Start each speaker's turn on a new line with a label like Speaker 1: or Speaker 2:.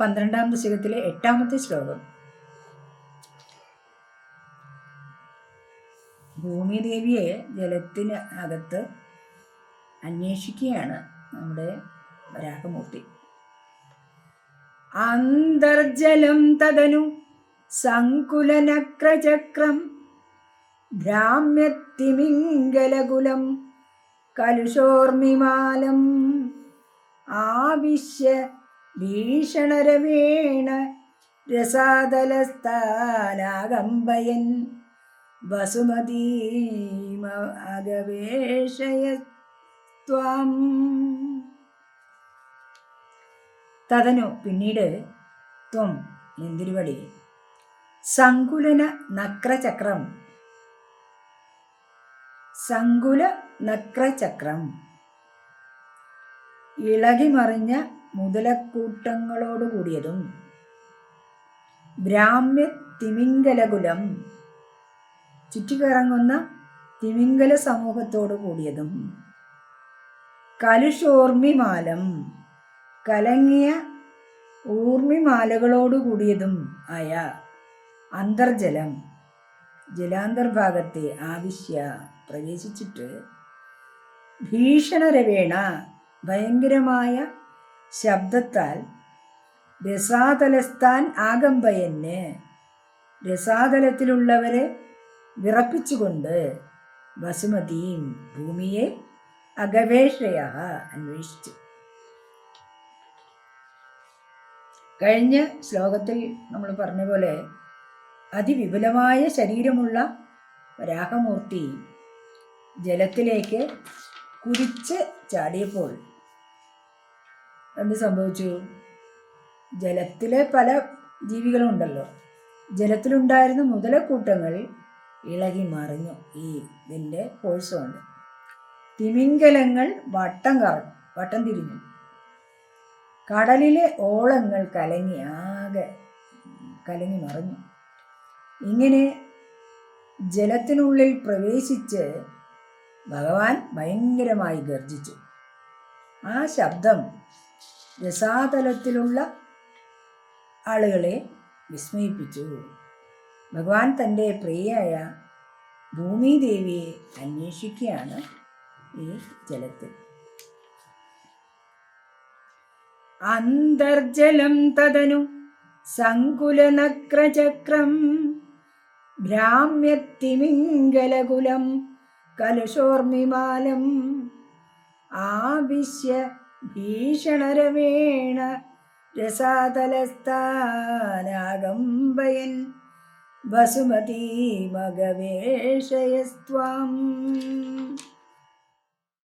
Speaker 1: പന്ത്രണ്ടാം ദശകത്തിലെ എട്ടാമത്തെ ശ്ലോകം. ഭൂമിദേവിയെ ജലത്തിന് അകത്ത് അന്വേഷിക്കുകയാണ് നമ്മുടെ വരാഹമൂർത്തി. അന്തർജലം തദനു സങ്കുലനക്രചക്രം ഭ്രാമ്യത്തിമിംഗലകുലം കലുഷോർമിമാലം ആവിശ്യ ഭീഷണരവേണ രസാതലസ്ഥാനാകമ്പയൻ വസുമതീമഗവേഷയത്വം തതനു പിന്നീട് ത്വം എന്തിരുവടി സങ്കുലന നക്രചക്രം. സങ്കുല നക്രചക്രം. ഇളകിമറിഞ്ഞ മുതലക്കൂട്ടങ്ങളോട് കൂടിയതും ബ്രാഹ്മ്യ തിമിംഗലകുലം ചുറ്റിക്കറങ്ങുന്ന തിമിംഗല സമൂഹത്തോടു കൂടിയതും കലുഷോർമിമാലം കലങ്ങിയ ഊർമിമാലകളോടു കൂടിയതും ആയ അന്തർജലം ജലാന്തർഭാഗത്തെ ആവശ്യ പ്രവേശിച്ചിട്ട് ഭീഷണരവേണ ഭയങ്കരമായ ശബ്ദത്താൽ രസാതലസ്ഥാൻ ആകമ്പയന് രസാതലത്തിലുള്ളവരെ വിറപ്പിച്ചുകൊണ്ട് വസുമതിയും ഭൂമിയെ അഗവേഷയ അന്വേഷിച്ചു. കഴിഞ്ഞ ശ്ലോകത്തിൽ നമ്മൾ പറഞ്ഞ പോലെ അതിവിപുലമായ ശരീരമുള്ള രാഹമൂർത്തി ജലത്തിലേക്ക് കുതിച്ച് ചാടിയപ്പോൾ എന്ത് സംഭവിച്ചു? ജലത്തിലെ പല ജീവികളും ഉണ്ടല്ലോ ജലത്തിലുണ്ടായിരുന്ന മുതലക്കൂട്ടങ്ങൾ ഇളകി മറിഞ്ഞു. ഈ ഇതിന്റെ ഫോഴ്സ് കൊണ്ട്. തിമിംഗലങ്ങൾ വട്ടം കറങ്ങി വട്ടം തിരിഞ്ഞു. കടലിലെ ഓളങ്ങൾ കലങ്ങി ആകെ കലങ്ങി മറിഞ്ഞു. ഇങ്ങനെ ജലത്തിനുള്ളിൽ പ്രവേശിച്ച് ഭഗവാൻ ഭയങ്കരമായി ഗർജിച്ചു. ആ ശബ്ദം രസാതലത്തിലുള്ള ആളുകളെ വിസ്മയിപ്പിച്ചു. ഭഗവാൻ തന്റെ പ്രിയയായ ഭൂമിദേവിയെ അന്വേഷിക്കുകയാണ് ഈ ജലത്തിൽ. അന്തർജലം തദനു സങ്കുലനക്രചക്രം ഭ്രാമ്യത്തിമിംഗലകുലം കലുഷോർമിമാലം ആവിശ്യ ഭീഷണരവേണ രസാതലസ്ഥാനാകമ്പയൻ വസുമതി മഗവേഷയസ്ത്വാം